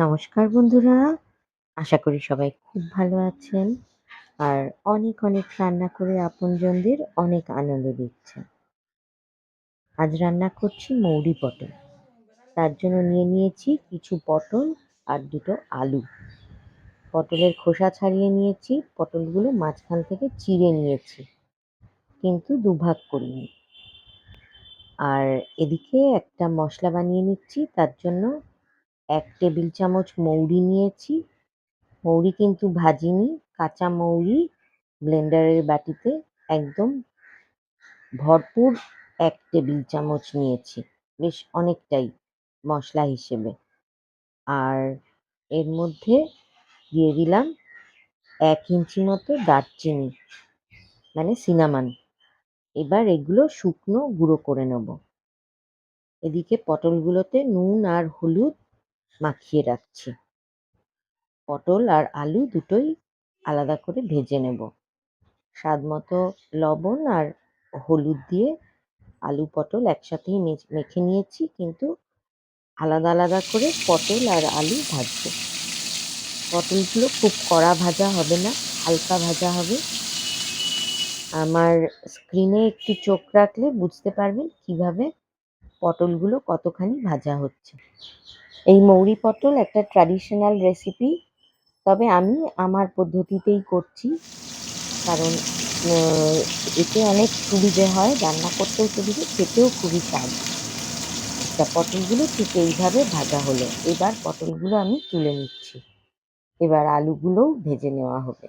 নমস্কার বন্ধুরা। আশা করি সবাই খুব ভালো আছেন। আর অনেক অনেক রান্না করে আপনজনদের অনেক আনন্দ দিচ্ছেন আজ রান্না করছি মৌরি পটল। তার জন্য নিয়ে নিয়েছি কিছু পটল আর দুটো আলু। পটলের খোসা ছাড়িয়ে নিয়েছি। পটলগুলো মাঝখান থেকে চিড়ে নিয়েছি। কিন্তু দুভাগ করিনি। আর এদিকে একটা মশলা বানিয়ে নিচ্ছি। তার জন্য এক টেবিল চামচ মৌরি নিয়েছি। মৌরি কিন্তু ভাজিনি, কাঁচা মৌরি ব্লেন্ডারের বাটিতে একদম ভরপুর এক টেবিল চামচ নিয়েছি, বেশ অনেকটাই মশলা হিসেবে। আর এর মধ্যে দিয়ে দিলাম এক ইঞ্চি মতো দারচিনি মানে সিনামান। এবার এগুলো শুকনো গুঁড়ো করে নেব। এদিকে পটলগুলোতে নুন আর হলুদ মাখিয়ে রাখছি। পটল আর আলু দুটোই আলাদা করে ভেজে নেব। স্বাদ মতো লবণ আর হলুদ দিয়ে আলু পটল একসাথেই মেখে নিয়েছি, কিন্তু আলাদা আলাদা করে পটল আর আলু ভাজবো। পটলগুলো খুব কড়া ভাজা হবে না, হালকা ভাজা হবে। আমার স্ক্রিনে একটু চোখ রাখলে বুঝতে পারবেন কীভাবে পটলগুলো কতখানি ভাজা হচ্ছে। এই মৌরি পটল একটা ট্র্যাডিশনাল রেসিপি তবে আমি আমার পদ্ধতিতেই করছি। কারণ এতে অনেক সুবিধে হয়, রান্না করতেও সুবিধে, খেতেও খুবই স্বাদ তা পটলগুলো ঠিক এইভাবে ভাজা হলো। এবার পটলগুলো আমি তুলে নিচ্ছি। এবার আলুগুলোও ভেজে নেওয়া হবে।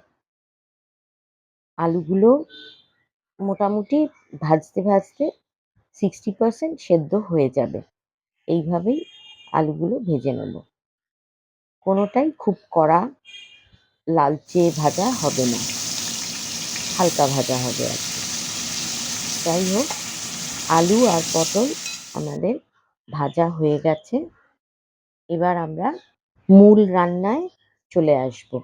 আলুগুলো মোটামুটি ভাজতে ভাজতে সিক্সটি পার্সেন্ট সেদ্ধ হয়ে যাবে। এইভাবেই আলুগুলো ভেজে নেব। কোনোটাই খুব কড়া লালচে ভাজা হবে না। হালকা ভাজা হবে আর কি। যাই হোক, আলু আর পটল আমাদের ভাজা হয়ে গেছে। এবার আমরা মূল রান্নায় চলে আসব।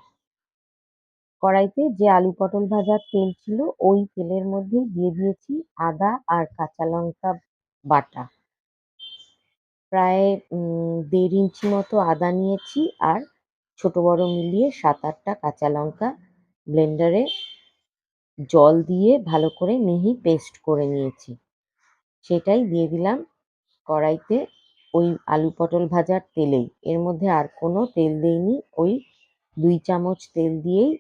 কড়াইতে যে আলু পটল ভাজার তেল ছিল, ওই তেলের মধ্যে দিয়ে দিয়েছি আদা আর কাঁচা লঙ্কা বাটা। প্রায় দেড় ইঞ্চি মতো আদা নিয়েছি আর ছোট বড় মিলিয়ে সাত আটটা কাঁচা লঙ্কা ব্লেন্ডারে জল দিয়ে ভালো করে মিহি পেস্ট করে নিয়েছি। সেটাই দিয়ে দিলাম কড়াইতে ওই আলু পটল ভাজার তেলেই। এর মধ্যে আর কোনো তেল দেইনি, ওই দুই চামচ তেল দিয়েই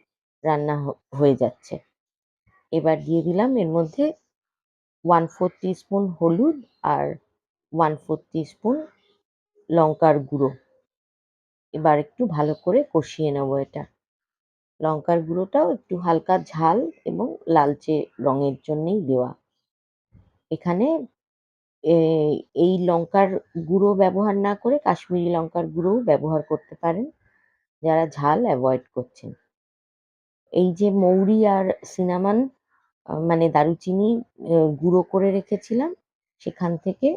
রান্না হয়ে যাচ্ছে। এবার দিয়ে দিলাম এর মধ্যে ওয়ান ফোর স্পুন হলুদ আর ওয়ান ফোর স্পুন লঙ্কার গুঁড়ো। এবার একটু ভালো করে কষিয়ে নেব এটা। লঙ্কার গুঁড়োটাও একটু হালকা ঝাল এবং লালচে রঙের জন্যেই দেওয়া। এখানে এই লঙ্কার গুঁড়ো ব্যবহার না করে কাশ্মীরি লঙ্কার গুঁড়োও ব্যবহার করতে পারেন, যারা ঝাল অ্যাভয়েড করছেন। এই যে মৌরি আর সিনামান মানে দারুচিনি গুঁড়ো করে রেখেছিলাম, সেখান থেকে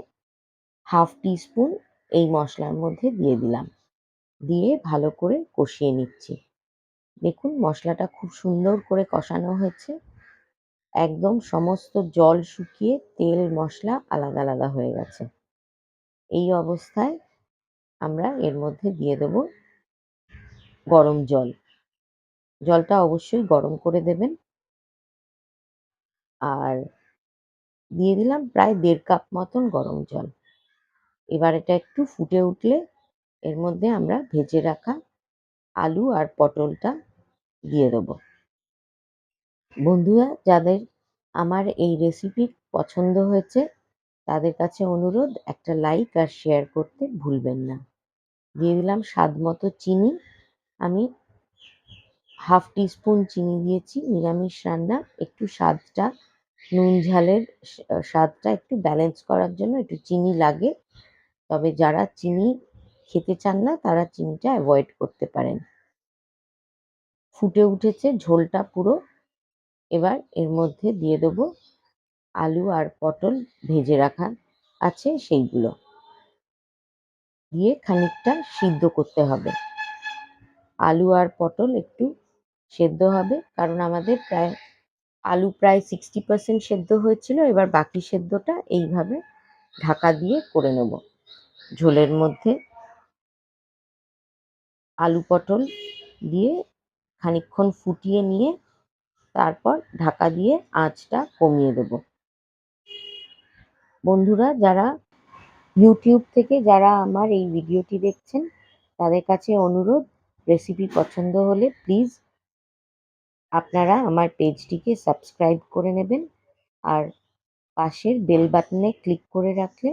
হাফ টিস্পুন এই মশলার মধ্যে দিয়ে দিলাম। দিয়ে ভালো করে কষিয়ে নিচ্ছি। দেখুন মশলাটা খুব সুন্দর করে কষানো হয়েছে। একদম সমস্ত জল শুকিয়ে তেল, মশলা আলাদা আলাদা হয়ে গেছে। এই অবস্থায় আমরা এর মধ্যে দিয়ে দেব গরম জল। জলটা অবশ্যই গরম করে দেবেন। আর দিয়ে দিলাম প্রায় দেড় কাপ মতন গরম জল। এবার এটা একটু ফুটে উঠলে এর মধ্যে আমরা ভেজে রাখা আলু আর পটলটা দিয়ে দেবো। বন্ধুরা, যাদের আমার এই রেসিপি পছন্দ হয়েছে, তাদের কাছে অনুরোধ, একটা লাইক আর শেয়ার করতে ভুলবেন না। দিয়ে দিলাম স্বাদ মতো চিনি। আমি হাফ টিস্পুন চিনি দিয়েছি, নিরামিষ রান্না। একটু স্বাদটা, নুন ঝালের স্বাদটা একটু ব্যালেন্স করার জন্য একটু চিনি লাগে। তবে যারা চিনি খেতে চান না, তারা চিনিটা অ্যাভয়েড করতে পারেন। ফুটে উঠেছে ঝোলটা পুরো। এবার এর মধ্যে দিয়ে দেবো আলু আর পটল ভেজে রাখা আছে সেইগুলো। দিয়ে খানিকটা সিদ্ধ করতে হবে। আলু আর পটল একটু সেদ্ধ হবে, কারণ আমাদের প্রায় আলু প্রায় সিক্সটি পার্সেন্ট সেদ্ধ হয়েছিল, এবার বাকি সেদ্ধটা এইভাবে ঢাকা দিয়ে করে নেব। ঝোলের মধ্যে আলু পটল দিয়ে খানিকক্ষণ ফুটিয়ে নিয়ে তারপর ঢাকা দিয়ে আঁচটা কমিয়ে দেব। বন্ধুরা, যারা ইউটিউব থেকে যারা আমার এই ভিডিওটি দেখছেন, তাদের কাছে অনুরোধ, রেসিপি পছন্দ হলে প্লিজ আপনারা আমার পেজটিকে সাবস্ক্রাইব করে নেবেন আর পাশের বেল বাটনে ক্লিক করে রাখলে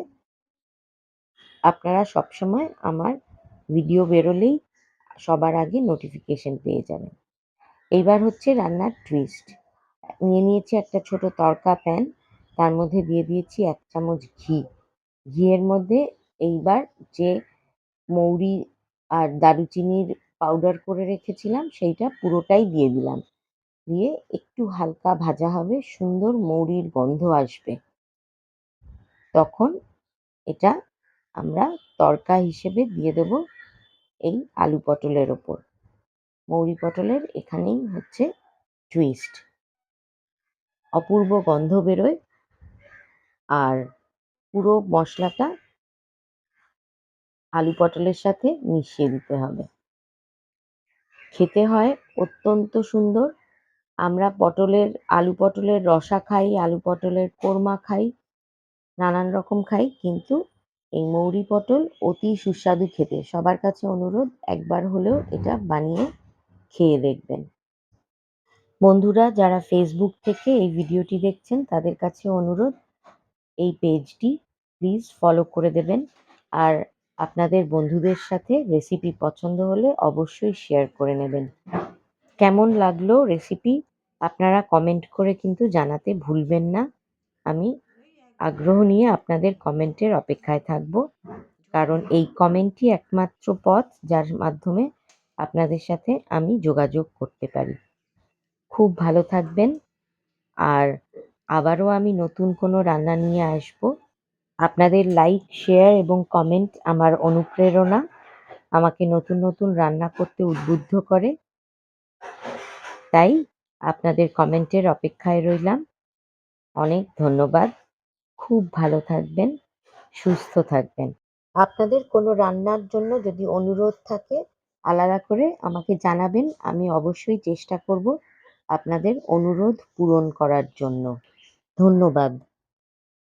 আপনারা সবসময় আমার ভিডিও বেরোলেই সবার আগে নোটিফিকেশন পেয়ে যাবেন। এইবার হচ্ছে রান্নার টুইস্ট নিয়ে নিয়েছি একটা ছোট তড়কা প্যান তার মধ্যে দিয়ে দিয়েছি এক চামচ ঘি। ঘিয়ের মধ্যে এইবার যে মৌরি আর দারুচিনির পাউডার করে রেখেছিলাম, সেইটা পুরোটাই দিয়ে দিলাম। দিয়ে একটু হালকা ভাজা হবে, সুন্দর মৌরির গন্ধ আসবে। তখন এটা আমরা তরকা হিসেবে দিয়ে দেব এই আলু পটলের ওপর। মৌরি পটলের এখানেই হচ্ছে টুইস্ট অপূর্ব গন্ধ বেরোয় আর পুরো মশলাটা আলু পটলের সাথে মিশিয়ে দিতে হবে। খেতে হয় অত্যন্ত সুন্দর। আমরা পটলের, আলু পটলের রসা খাই, আলু পটলের কোরমা খাই, নানান রকম খাই, কিন্তু এই মৌরি পটল অতি সুস্বাদু খেতে। সবার কাছে অনুরোধ, একবার হলেও এটা বানিয়ে খেয়ে দেখবেন। বন্ধুরা, যারা ফেসবুক থেকে এই ভিডিওটি দেখছেন, তাদের কাছে অনুরোধ, এই পেজটি প্লিজ ফলো করে দেবেন। আর আপনাদের বন্ধুদের সাথে রেসিপি পছন্দ হলে অবশ্যই শেয়ার করে নেবেন। কেমন লাগল রেসিপি আপনারা কমেন্ট করে কিন্তু জানাতে ভুলবেন না। আমি আগ্রহ নিয়ে আপনাদের কমেন্টের অপেক্ষায় থাকব। কারণ এই কমেন্টই একমাত্র পথ যার মাধ্যমে আপনাদের সাথে আমি যোগাযোগ করতে পারি। খুব ভালো থাকবেন। আর আবারও আমি নতুন কোনো রান্না নিয়ে আসব। আপনাদের লাইক, শেয়ার এবং কমেন্ট আমার অনুপ্রেরণা। আমাকে নতুন নতুন রান্না করতে উদ্বুদ্ধ করে। তাই আপনাদের কমেন্টের অপেক্ষায় রইলাম। অনেক ধন্যবাদ। খুব ভালো থাকবেন, সুস্থ থাকবেন। আপনাদের কোনো রান্নার জন্য যদি অনুরোধ থাকে, আলাদা করে আমাকে জানাবেন, আমি অবশ্যই চেষ্টা করব আপনাদের অনুরোধ পূরণ করার জন্য। ধন্যবাদ।